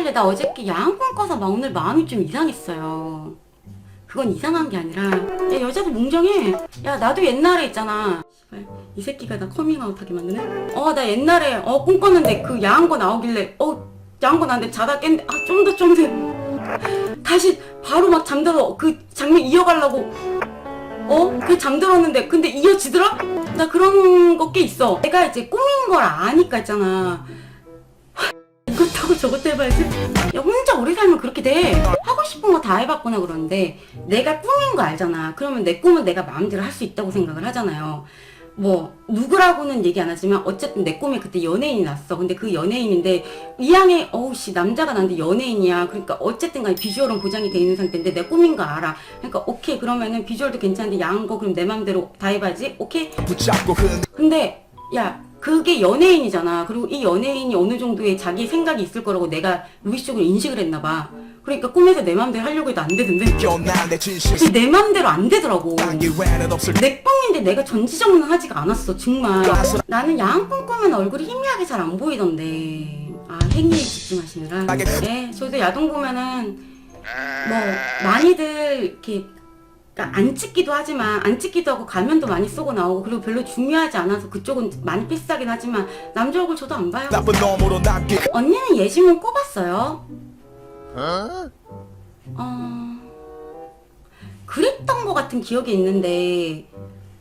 할래. 나 어저께 야한 꿈 꿔서 막 오늘 마음이 좀 이상했어요. 그건 이상한 게 아니라 야 여자도 뭉정해. 야 나도 옛날에 있잖아. 이 새끼가 나 커밍아웃하게 만드네. 어 나 옛날에 어 꿈꿨는데 그 야한 거 나오길래 어 야한 거 나는데 자다 깼는데 아 좀 더 좀 더. 다시 바로 막 잠들어 그 장면 이어가려고 어? 그 잠들었는데 근데 이어지더라? 나 그런 거 꽤 있어 내가 이제 꿈인 걸 아니까 있잖아 하, 이것도 하고 저것도 해봐야지. 야 혼자 오래 살면 그렇게 돼. 하고 싶은 거 다 해봤구나 그러는데 내가 꿈인 거 알잖아. 그러면 내 꿈은 내가 마음대로 할 수 있다고 생각을 하잖아요. 뭐 누구라고는 얘기 안 하지만 어쨌든 내 꿈에 그때 연예인이 났어. 근데 그 연예인인데 이왕에 어우씨 남자가 난데 연예인이야. 그러니까 어쨌든 간에 비주얼은 보장이 돼 있는 상태인데 내 꿈인 거 알아. 그러니까 오케이 그러면은 비주얼도 괜찮은데 야한 거 그럼 내 맘대로 다 해봐야지. 오케이? 근데 야 그게 연예인이잖아. 그리고 이 연예인이 어느 정도의 자기 생각이 있을 거라고 내가 무의식적으로 인식을 했나 봐. 그러니까 꿈에서 내 맘대로 하려고 해도 안 되던데. 껴난 내 맘대로 안 되더라고. 내 꿈인데 내가 전지전능하지가 않았어 정말. 나는 야한 꿈 꾸면 얼굴이 희미하게 잘 안 보이던데. 아 행위에 집중하시느라. 네 저도 야동 보면은 뭐 많이들 이렇게 그러니까 안 찍기도 하지만 안 찍기도 하고 가면도 많이 쓰고 나오고 그리고 별로 중요하지 않아서 그쪽은 많이 패스하긴 하지만 남자 얼굴 저도 안 봐요. 나쁜 놈으로 남기 언니는 예시문 꼽았어요? 어? 그랬던 것 같은 기억이 있는데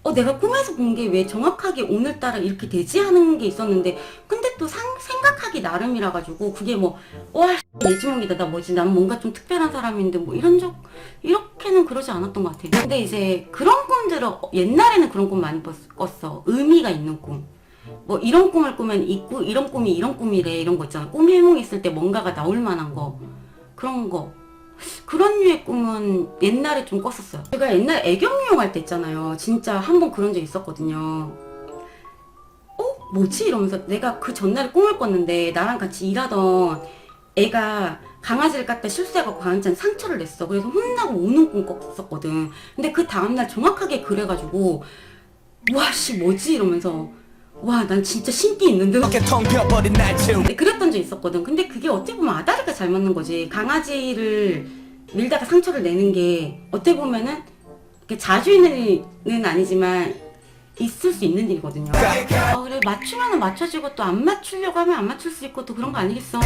어 내가 꿈에서 본 게 왜 정확하게 오늘따라 이렇게 되지 하는 게 있었는데 근데 또 상, 생각하기 나름이라 가지고 그게 뭐와 예지몽이다. 나 뭐지? 난 뭔가 좀 특별한 사람인데 뭐 이런 적 이렇게 는 그러지 않았던 것 같아 근데 이제 그런 꿈들을 어, 옛날에는 그런 꿈 많이 꿨- 꿨어 의미가 있는 꿈 뭐 이런 꿈을 꾸면 이꾸 이런 꿈이 이런 꿈이래 이런 거 있잖아 꿈 해몽했을 때 뭔가가 나올 만한 거 그런 거 그런 류의 꿈은 옛날에 좀 꿨었어요. 제가 옛날 애견미용 할 때 있잖아요. 진짜 한 번 그런 적 있었거든요. 어? 뭐지? 이러면서 내가 그 전날에 꿈을 꿨는데 나랑 같이 일하던 애가 강아지를 갖다 실수해갖고 강아지한테 상처를 냈어. 그래서 혼나고 우는 꿈 꿨었거든. 근데 그 다음날 정확하게 그래가지고 와 씨 뭐지? 이러면서 와 난 진짜 신기 있는데 어깨 텅 비어버린 날 채우 네, 그랬던 적 있었거든. 근데 그게 어떻게 보면 아다리가 잘 맞는 거지. 강아지를 밀다가 상처를 내는 게 어떻게 보면은 자주 있는 일은 아니지만 있을 수 있는 일이거든요. 어, 그래 맞추면은 맞춰지고 또 안 맞추려고 하면 안 맞출 수 있고 또 그런 거 아니겠어?